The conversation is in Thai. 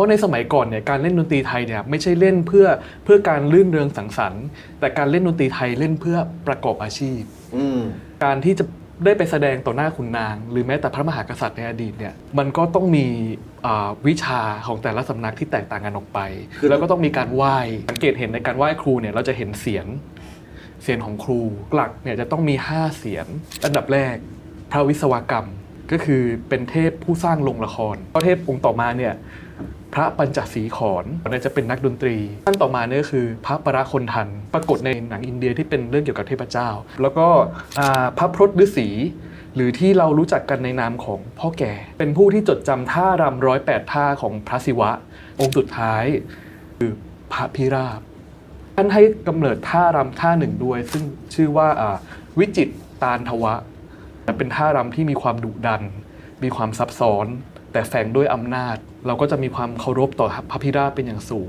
ราะในสมัยก่อนเนี่ยการเล่นดนตรีไทยเนี่ยไม่ใช่เล่นเพื่อเพื่อการลื่นเริงสังสรรค์ แต่การเล่นดนตรีไทยเล่นเพื่อประกอบอาชีพอืมการที่จะได้ไปแสดงต่อหน้าขุนนาง หรือแม้แต่พระมหากษัตริย์ในอดีตเนี่ยมันก็ต้องมีอ่าวิชาของแต่ละสำนักที่แตกต่างกันออกไปคือแล้วก็ต้องมีการไหว้สังเกตเห็นในการไหว้ครูเนี่ยเราจะเห็นเสียงเสียงของครูหลักเนี่ยจะต้องมี 5 เสียงอันดับแรก พระวิศวกรรมก็คือเป็นเทพผู้สร้างโรงละครก็เทพองค์ต่อมาเนี่ย พระปัญจสีขอนเนี่ยจะเป็นนักดนตรีท่านต่อมาเนี่ยคือพระประคนทัน ปรากฏในหนังอินเดียที่เป็นเรื่องเกี่ยวกับเทพเจ้า แล้วก็พระพรตฤาษีหรือที่เรารู้จักกันในนามของพ่อแก่ เป็นผู้ที่จดจำท่ารำร้อยแปดท่าของพระศิวะ องค์สุดท้ายคือพระพิราบท่านให้กำเนิดท่ารำท่าหนึ่งด้วย ซึ่งชื่อว่าวิจิตตาลทวะ เป็นท่ารำที่มีความดุดัน มีความซับซ้อน แต่แฝงด้วยอำนาจ เราก็จะมีความเคารพต่อพระพิราบเป็นอย่างสูง